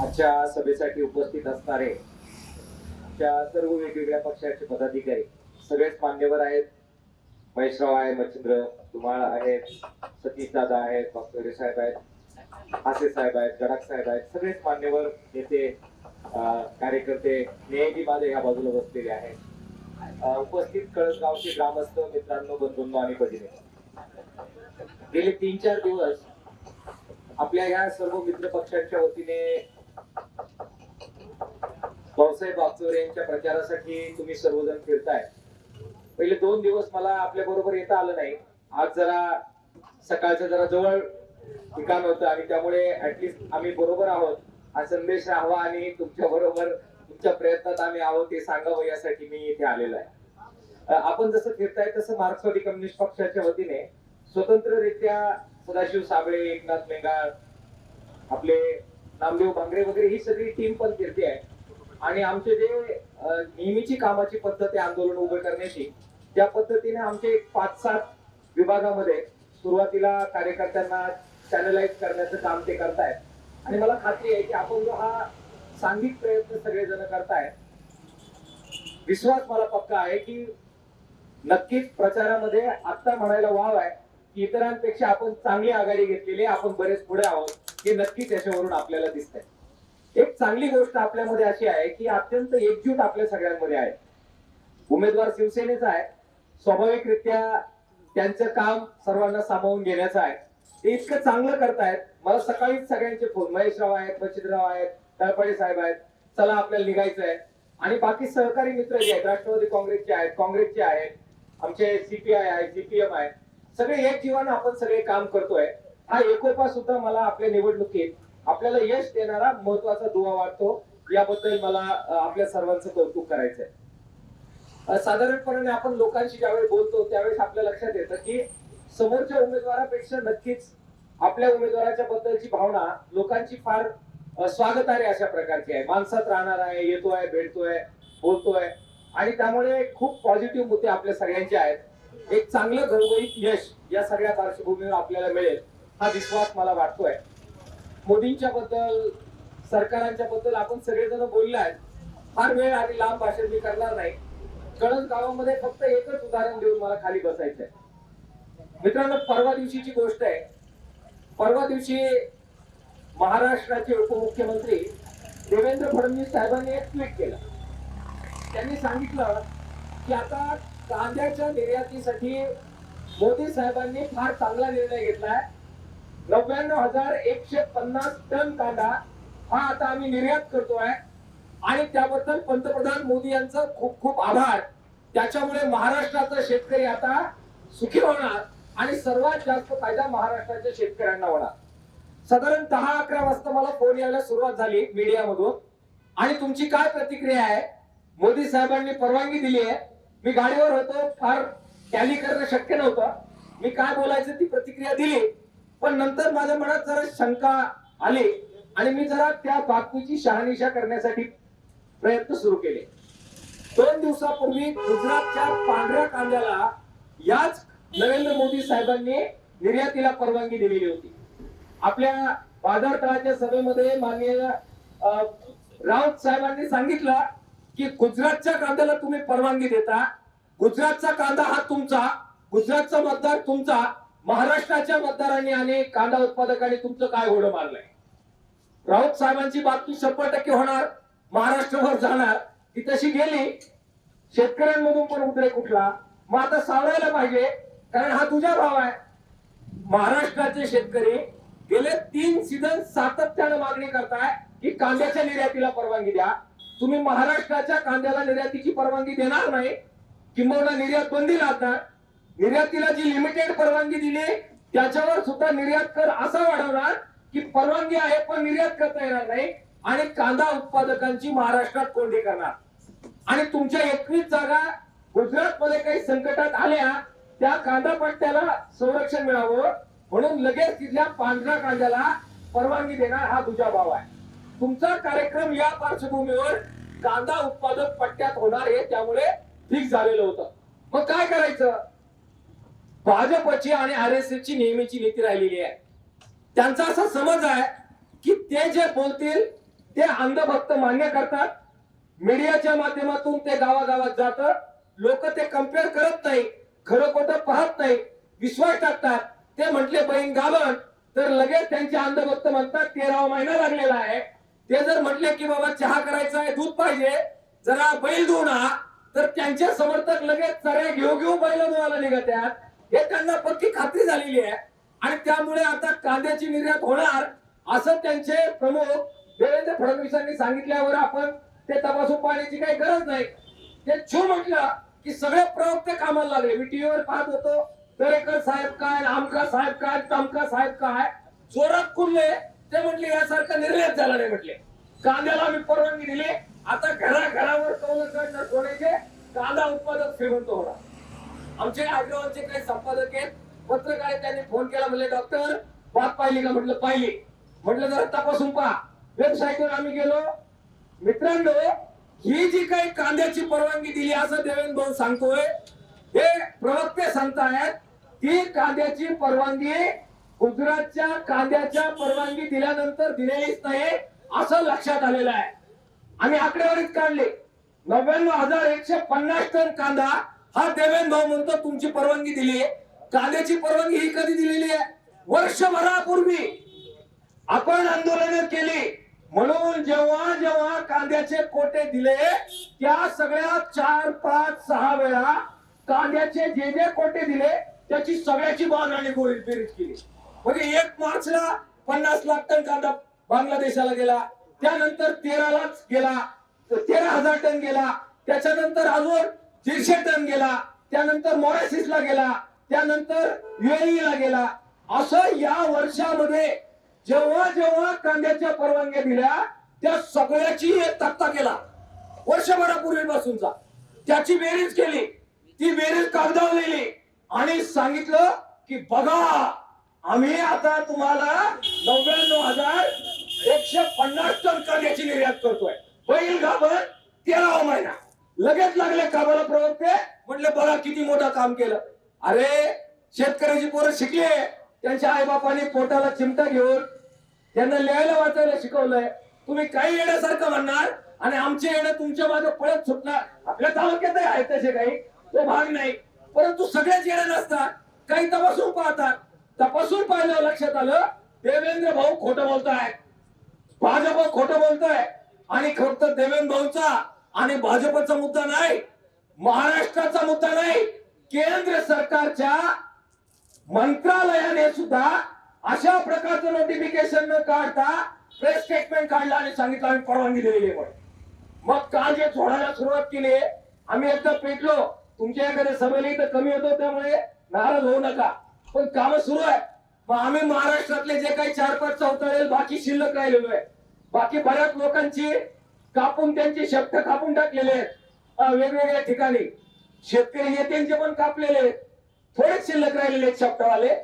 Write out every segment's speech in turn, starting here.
आजच्या सभेसाठी उपस्थित असणारे आमच्या सर्व वेगवेगळ्या पक्षाचे पदाधिकारी सगळेच मान्यवर आहेत. महेशराव आहे मच्छिंद्र धुमाळ आहेत सतीश दादा आहेत डॉक्टर साहेब आहेत आसे साहेब आहेत गडाख साहेब आहेत सगळेच मान्यवर नेते कार्यकर्ते नेहमी माझे या बाजूला बसलेले आहेत. अं, उपस्थित कळसगावचे ग्रामस्थ मित्रांनो बंधूंनो आणि भगिनी. गेले तीन चार दिवस आपल्या या सर्व मित्र पक्षांच्या वतीने भाऊसाहेब वागचौरे यांच्या प्रचारासाठी तुम्ही सर्वजण फिरताय. पहिले दोन दिवस मला आपल्या बरोबर येता आलं नाही. आज जरा सकाळचं जरा जवळ ठिकाण होतं आणि त्यामुळे ऍटलिस्ट आम्ही बरोबर आहोत. हा संदेश राहावा आणि तुमच्या बरोबर तुमच्या प्रयत्नात आम्ही आहोत ते सांगावं यासाठी मी इथे आलेलो आहे. आपण जसं फिरताय तसं मार्क्सवादी कम्युनिस्ट पक्षाच्या वतीने स्वतंत्ररित्या सदाशिव साबळे एकनाथ मेंगाळ आपले नामदेव बांगरे वगैरे ही सगळी टीम पण फिरते आहे. आणि आमचे जे नेहमीची कामाची पद्धत आहे आंदोलन उभं करण्याची त्या पद्धतीने आमचे एक पाच सात विभागामध्ये सुरुवातीला कार्यकर्त्यांना चॅनलाइज करण्याचं काम ते करतायत. आणि मला खात्री आहे की आपण जो हा सांघिक प्रयत्न सगळेजण करताय विश्वास मला पक्का आहे की नक्कीच प्रचारामध्ये आता म्हणायला वाव आहे की इतरांपेक्षा आपण चांगली आघाडी घेतलेली आहे, आपण बरेच पुढे आहोत हे नक्कीच याच्यावरून आपल्याला दिसतंय. एक चांगली गोष्ट आपल्यामध्ये अशी आहे की अत्यंत एकजूट आपल्या सगळ्यांमध्ये आहे. उमेदवार शिवसेनेचा आहे. स्वाभाविकरित्या त्यांचं काम सर्वांना सामावून घेण्याचं आहे. ते इतकं चांगलं करतायत. मला सकाळीच सगळ्यांचे फोन. महेशराव आहेत बचितराव आहेत तळपडे साहेब आहेत. चला आपल्याला निघायचं आहे आणि बाकी सहकारी मित्र जे आहेत राष्ट्रवादी काँग्रेसचे आहेत काँग्रेसचे आहेत आमचे सीपीआय आहे सीपीएम आहे. सगळे एक जीवानं आपण सगळे काम करतोय. हा एकोपा सुद्धा मला आपल्या निवडणुकीत आपल्याला यश देणारा महत्त्वाचा दुवा वाटतो. याबद्दल मला आपल्या सर्वांचं कौतुक करायचंय. साधारणपणे आपण लोकांशी ज्यावेळी बोलतो त्यावेळेस आपल्या लक्षात येतं की समोरच्या उमेदवारापेक्षा नक्कीच आपल्या उमेदवाराच्या बद्दलची भावना लोकांची फार अं, स्वागतार्ह अशा प्रकारची आहे. माणसात राहणार आहे येतोय भेटतोय बोलतोय. आणि त्यामुळे खूप पॉझिटिव्ह मुद्दे आपल्या सगळ्यांचे आहेत. एक चांगलं घरगुती यश या सगळ्या पार्श्वभूमीवर आपल्याला मिळेल हा विश्वास मला वाटतोय. मोदींच्या बद्दल सरकारांच्या बद्दल आपण सगळेजण बोलले आहेत. फार वेळ आणि लांब भाषण मी करणार नाही. कळस गावामध्ये फक्त एकच उदाहरण देऊन मला खाली बसायचंय. मित्रांनो परवा दिवशीची गोष्ट आहे. परवा दिवशी महाराष्ट्राचे उपमुख्यमंत्री देवेंद्र फडणवीस साहेबांनी एक ट्विट केलं. त्यांनी सांगितलं की आता कांद्याच्या निर्यातीसाठी मोदी साहेबांनी फार चांगला निर्णय घेतलाय. नव्याण्णव हजार एकशे पन्नास टन कांदा हा आता आम्ही निर्यात करतोय आणि त्याबद्दल पंतप्रधान मोदी यांचं खूप खूप आभार. त्याच्यामुळे महाराष्ट्राचा शेतकरी आता सुखी होणार आणि सर्वात जास्त फायदा महाराष्ट्राच्या शेतकऱ्यांना होणार. साधारण दहा अकरा वाजता मला फोन यायला सुरुवात झाली मीडियामधून. आणि तुमची काय प्रतिक्रिया आहे? मोदी साहेबांनी परवानगी दिली आहे. मी गाडीवर होतो फार टॅली करणं शक्य नव्हतं. मी काय बोलायचं ती प्रतिक्रिया दिली. पण नंतर माझ्या मनात जरा शंका आली आणि मी जरा त्या बातमीची शहानिशा करण्यासाठी प्रयत्न सुरू केले. दोन दिवसापूर्वी गुजरातच्या पांढऱ्या कांद्याला याच नरेंद्र मोदी साहेबांनी निर्यातीला परवानगी दिलेली होती. आपल्या बाजार तळाच्या सभेमध्ये माननीय राऊत साहेबांनी सांगितलं की गुजरातच्या कांद्याला तुम्ही परवानगी देता. गुजरातचा कांदा हा तुमचा गुजरातचा मतदार तुमचा. महाराष्ट्राच्या मतदारांनी आणि कांदा उत्पादकांनी तुमचं काय घोडं मारलंय? राऊत साहेबांची बातमी शंभर टक्के होणार महाराष्ट्रभर जाणार. ती तशी गेली शेतकऱ्यांमधून पण उद्रेक उठला. मग आता सावरायला पाहिजे कारण हा तुझा भाव आहे. महाराष्ट्राचे शेतकरी गेले तीन सीझन सातत्यानं मागणी करताय की कांद्याच्या निर्यातीला परवानगी द्या. तुम्ही महाराष्ट्राच्या कांद्याला निर्यातीची परवानगी देणार नाही. किंबहुना निर्यात बंदी लावणार निर्यातीला जी लिमिटेड परवानगी दिली त्याच्यावर सुद्धा निर्यात कर असा वाढवणार की परवानगी आहे पण निर्यात करता येणार नाही. आणि कांदा उत्पादकांची महाराष्ट्रात कोंडी करणार. आणि तुमच्या एकवीस जागा गुजरात मध्ये काही संकटात आल्या त्या कांदा पट्ट्याला संरक्षण मिळावं. म्हणून लगेच तिथल्या पांढऱ्या कांद्याला परवानगी देणार हा तुझा भाव आहे. तुमचा कार्यक्रम या पार्श्वभूमीवर कांदा उत्पादक पट्ट्यात होणार हे त्यामुळे फिक्स झालेलं होतं. मग काय करायचं? भाजपची आणि आर एस ची नेहमीची नीती राहिलेली आहे. त्यांचा असा समज आहे की ते जे बोलतील ते अंधभक्त मान्य करतात. मीडियाच्या माध्यमातून ते गावागावात जात लोक ते कंपेअर करत नाही खरं खोटं पाहत नाही विश्वास टाकतात. ते म्हटले बहीण गावन तर लगेच त्यांचे अंधभक्त म्हणतात तेरावा महिना लागलेला आहे. ते जर म्हटले की बाबा चहा करायचा आहे दूध पाहिजे. जरा बैल धुणा तर त्यांचे समर्थक लगेच चऱ्या घेऊ घेऊ बैल धुवायला निघतात हे त्यांना पक्की खात्री झालेली आहे. आणि त्यामुळे आता कांद्याची निर्यात होणार असं त्यांचे प्रमुख देवेंद्र फडणवीसांनी सांगितल्यावर आपण ते तपासून पाहण्याची काही गरज नाही. ते छू म्हटलं की सगळे प्रवक्ते कामाला लागले. मी टीव्हीवर पाहत होतो दरेकर साहेब काय आमका साहेब काय तमका साहेब काय जोरात कुरले ते म्हटले यासारखा निर्यात झाला नाही म्हटले. कांद्याला आम्ही परवानगी दिली. आता घराघरावर कौल सोडायचे कांदा उत्पादक श्रीमंत होणार. आमचे आग्रवांचे काही संपादक आहेत. पत्रकार आहेत त्यांनी फोन केला म्हणले डॉक्टर बात पाहिली का? म्हटलं पाहिली. म्हटलं जरा तपासून पहा. वेबसाईटवर आम्ही गेलो. मित्रांनो ही जी काही कांद्याची परवानगी दिली असं देवेंद्र भाऊ सांगतोय हे प्रवक्ते सांगतायत ती कांद्याची परवानगी गुजरातच्या कांद्याच्या परवानगी दिल्यानंतर दिलेलीच नाही असं लक्षात आलेलं आहे. आम्ही आकडेवारीत काढले. नव्याण्णव हजार एकशे पन्नास टन कांदा हा देवेंद्र भाऊ म्हणतो तुमची परवानगी दिली आहे कांद्याची परवानगी ही कधी दिलेली आहे? वर्षभरापूर्वी आपण आंदोलन केली. म्हणून जेव्हा जेव्हा कांद्याचे कोटे दिले त्या सगळ्या चार पाच सहा वेळा कांद्याचे जे जे कोटे दिले त्याची सगळ्याची बांधणी गोळी बेरीज केली. म्हणजे एक मार्चला पन्नास लाख टन कांदा बांगलादेशाला गेला. त्यानंतर तेरालाच गेला. तेरा हजार टन गेला. त्याच्यानंतर अजून दीडशे टन गेला त्यानंतर मॉरेसिसला गेला त्यानंतर युएईला ला गेला. असं या वर्षामध्ये जेव्हा जेव्हा कांद्याच्या परवानग्या दिल्या त्या सगळ्याची एक तक्ता केला. वर्षभरापूर्वीपासूनचा त्याची बेरीज केली. ती बेरीज कागदावर लिहिली आणि सांगितलं की बघा आम्ही आता तुम्हाला नव्याण्णव हजार एकशे पन्नास टन कांद्याची निर्यात करतोय. बैल घाबर तेरावा महिना. लगेच लागले कामाला प्रवक्ते म्हटले बघा किती मोठं काम केलं. अरे शेतकऱ्याची पोरं शिकले त्यांच्या आईबापाने पोटाला चिमटा घेऊन त्यांना लिहायला वाचायला शिकवलंय. तुम्ही काही येण्यासारखं म्हणणार आणि आमचे येणं तुमच्या मागे पळत सुटणार. आपल्या तालुक्यात आहे तसे काही. तो भाग नाही. परंतु सगळेच येणं नसतात काही तपासून पाहतात. तपासून पाहिलं लक्षात आलं देवेंद्र भाऊ खोटं बोलताय भाजप खोटं बोलतोय. आणि फक्त देवेंद्र भाऊचा आणि भाजपचा मुद्दा नाही महाराष्ट्राचा मुद्दा नाही केंद्र सरकारच्या मंत्रालयाने सुद्धा अशा प्रकारचं नोटिफिकेशन न काढता प्रेस स्टेटमेंट काढला आणि सांगितलं आम्ही परवानगी दिलेली आहे मग काल जे सोडायला सुरुवात केली आम्ही एकदा पेटलो. तुमच्या एखाद्या सभेला इथं कमी होतो त्यामुळे नाराज होऊ नका. पण काम सुरू आहे. मग आम्ही महाराष्ट्रातले जे काही चार पाच चौथळेल बाकी शिल्लक राहिलेलो आहे. बाकी बऱ्याच लोकांची कापून त्यांचे शब्द कापून टाकलेले आहेत. वेगवेगळ्या ठिकाणी. शेतकरी नेत्यांचे पण कापलेले थोडेच शिल्लक राहिलेले आहेत शब्दवाले.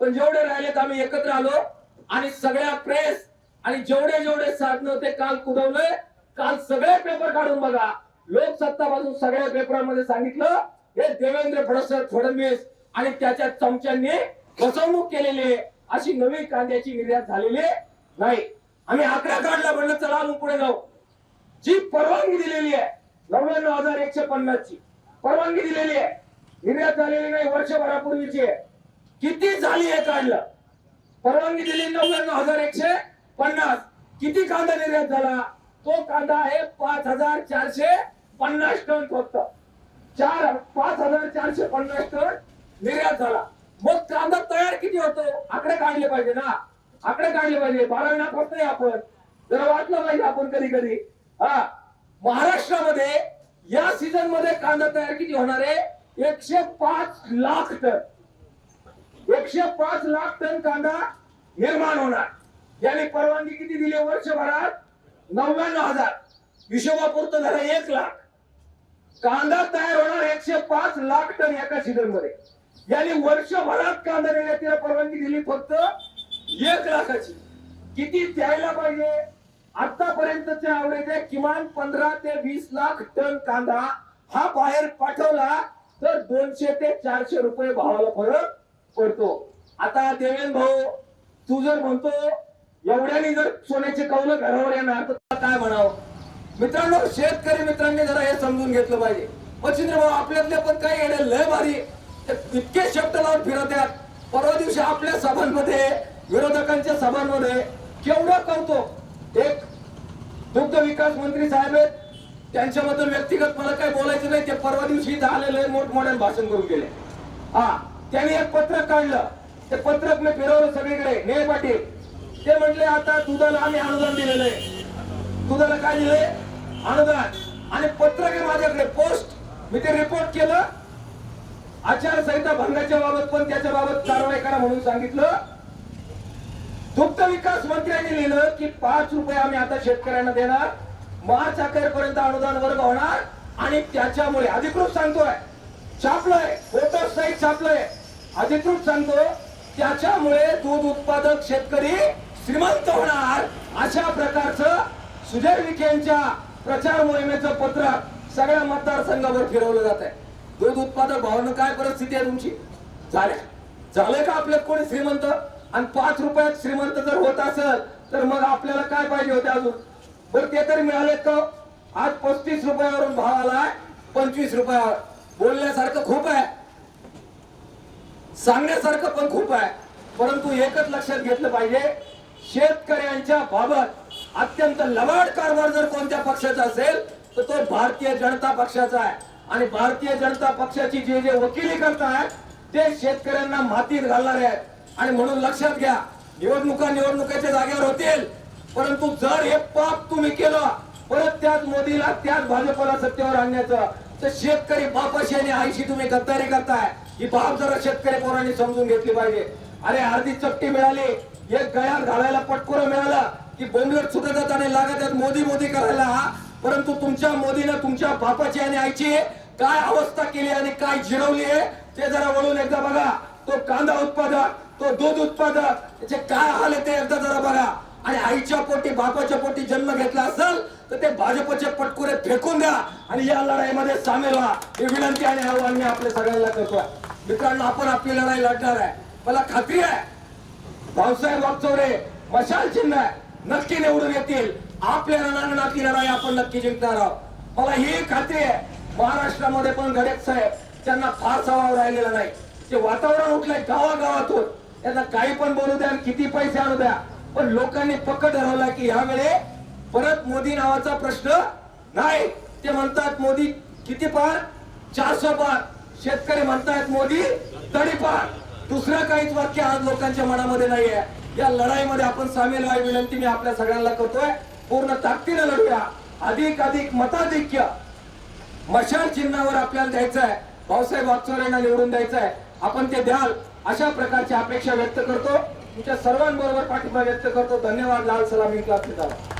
पण जेवढे राहिलेत आम्ही एकत्र आलो आणि सगळ्या प्रेस आणि जेवढे जेवढे साधनं ते काल कुदवलंय काल सगळे पेपर काढून बघा. लोकसत्ता बाजू सगळ्या पेपरामध्ये सांगितलं हे देवेंद्र फडणवीस फडणवीस आणि त्याच्या चमच्यांनी फसवणूक केलेली आहे. अशी नवी कांद्याची निर्यात झालेली नाही. आम्ही आकडा काढला म्हणलं चला अजून पुढे जाऊ. जी परवानगी दिलेली आहे नव्याण्णव हजार एकशे पन्नास ची परवानगी दिलेली आहे. निर्यात झालेली नाही वर्षभरापूर्वीची आहे. किती झाली आहे काढलं? परवानगी दिली नव्याण्णव हजार एकशे पन्नास. किती कांदा निर्यात झाला? तो कांदा आहे पाच हजार चारशे पन्नास टन फक्त. चार पाच हजार चारशे पन्नास टन निर्यात झाला. मग कांदा तयार किती होतो? आकडे काढले पाहिजे ना. आकडे काढले पाहिजे. बारावी नापास नाही आपण. जरा वाटलं पाहिजे आपण कधी कधी. हा महाराष्ट्रामध्ये या सीझनमध्ये कांदा तयार किती होणार आहे? एकशे पाच लाख टन. एकशे पाच लाख टन कांदा निर्माण होणार. याने परवानगी किती दिली वर्षभरात? नव्याण्णव हजार. हिशोबापुरतं झालं एक लाख. कांदा तयार होणार एकशे पाच लाख टन एका सीझनमध्ये. याने वर्षभरात कांदा निर्यातीला परवानगी दिली फक्त एक लाखाची. किती द्यायला पाहिजे? आतापर्यंतच्या ऍव्हरेज किमान पंधरा ते वीस लाख टन कांदा हा बाहेर पाठवला तर दोनशे ते चारशे रुपये भावाला फरक पडतो. आता देवेंद्र भाऊ तू जर म्हणतो एवढ्याने जर सोन्याचे कौल घरावर येणार तर म्हणावं? मित्रांनो शेतकरी मित्रांनी जरा हे समजून घेतलं पाहिजे. मच्छिंद्र भाऊ आपल्यातले पण काही येणे लय भारी ते इतके शब्द लावून फिरवत्यात परवा दिवशी आपल्या सभांमध्ये विरोधकांच्या सभांमध्ये केवढं करतो एक दुग्ध विकास मंत्री साहेब आहेत. त्यांच्याबद्दल व्यक्तिगत मला काही बोलायचं नाही. ते परवा दिवशी इथं मोठमोठ्या मोठमोठ्याने भाषण करून गेले. हा त्यांनी एक पत्रक काढलं. ते पत्रक मी फिरवलं सगळीकडे. ने पाटील ते म्हटले आता दुधाला आम्ही अनुदान दिलेलं आहे. दुधाला काय दिलंय अनुदान. आणि पत्रक आहे माझ्याकडे. पोस्ट मी ते रिपोर्ट केलं. आचारसंहिता भंगाच्या बाबत पण त्याच्या बाबत कारवाई करा म्हणून सांगितलं. दुग्ध विकास मंत्र्यांनी लिहिलं की पाच रुपये आम्ही आता शेतकऱ्यांना देणार मार्च अखेरपर्यंत अनुदान वर्ग होणार आणि त्याच्यामुळे अधिकृत सांगतोय छापलंय फोटो सहित छापलंय. अधिकृत सांगतो त्याच्यामुळे दूध उत्पादक शेतकरी श्रीमंत होणार अशा प्रकारचं सुजय विखेंच्या प्रचार मोहिमेचं पत्रक सगळ्या मतदारसंघावर फिरवलं जात आहे दूध उत्पादक भावानं काय परिस्थिती आहे तुमची? झाल्या झालंय का आपल्यात कोणी श्रीमंत? आणि पाच रुपयात श्रीमंत जर होत असेल तर मग आपल्याला काय पाहिजे होते अजून? बरं ते तरी मिळाले तर हो? आज पस्तीस रुपयावरून भाव आलाय पंचवीस रुपयावर बोलण्यासारखं खूप आहे. सांगण्यासारखं पण खूप आहे. परंतु एकच लक्षात घेतलं पाहिजे शेतकऱ्यांच्या बाबत अत्यंत लबाड कारभार जर कोणत्या पक्षाचा असेल तर तो भारतीय जनता पक्षाचा आहे. आणि भारतीय जनता पक्षाची जे जे वकिली करतायत ते शेतकऱ्यांना मातीत घालणारे आहेत. आणि म्हणून लक्षात घ्या निवडणुका निवडणुकीच्या जागेवर होतील. परंतु जर हे पाप तुम्ही केलं परत त्याच मोदीला त्याच भाजपला सत्तेवर आणण्याचं तर शेतकरी बापाशी आणि आईशी तुम्ही गद्दारी करताय. ही बाब जरा शेतकरी पोरांनी समजून घेतली पाहिजे. अरे अर्धी चपटी मिळाली एक गळ्यात घालायला पटकुरं मिळालं की बोंबलेट सुटत जात आणि लागत आहेत मोदी मोदी करायला. परंतु तुमच्या मोदीनं तुमच्या बापाची आणि आईची काय अवस्था केली आणि काय जिरवली आहे ते जरा वळून एकदा बघा. तो कांदा उत्पादक तो दूध उत्पादक त्याचे काय हाल आहे ते एकदा जरा बघा. आणि आईच्या पोटी बापाच्या पोटी जन्म घेतला असेल तर ते भाजपचे पटकुरे फेकून द्या आणि या लढाईमध्ये सामील व्हा. ही विनंती आणि अहवाल मी आपल्या सगळ्यांना करतोय मित्रांनो आपण आपली लढाई लढणार आहे. मला खात्री आहे भाऊसाहेब वागचौरे मशाल चिन्ह आहे. नक्की निवडून येतील. आपल्या रणांगणातली लढाई आपण नक्की जिंकणार आहोत. मला ही खात्री आहे महाराष्ट्रामध्ये पण गडेक साहेब त्यांना फार सवाव राहिलेला नाही. ते वातावरण उठलंय गावागावातून. त्यांना काही पण बोलू द्या आणि किती पैसे आणू द्या. पण लोकांनी पक्क ठरवलं की ह्यावेळे परत मोदी नावाचा प्रश्न नाही. ते म्हणतात मोदी किती पार? चारशे पार. शेतकरी म्हणतायत मोदी तडी पार. दुसरं काहीच वाक्य आज लोकांच्या मनामध्ये नाहीये. या लढाईमध्ये आपण सामील व्हावी विनंती मी आपल्या सगळ्यांना करतोय. पूर्ण ताकदीने लढूया. अधिक अधिक मताधिक्य. मशाल चिन्हावर आपल्याला द्यायचं आहे भाऊसाहेब वागचौर यांना निवडून द्यायचं आहे आपण ते द्याल. अशा प्रकारची अपेक्षा व्यक्त करतो. तुमच्या सर्वांबरोबर पाठिंबा व्यक्त करतो. धन्यवाद लाल सलामी क्लास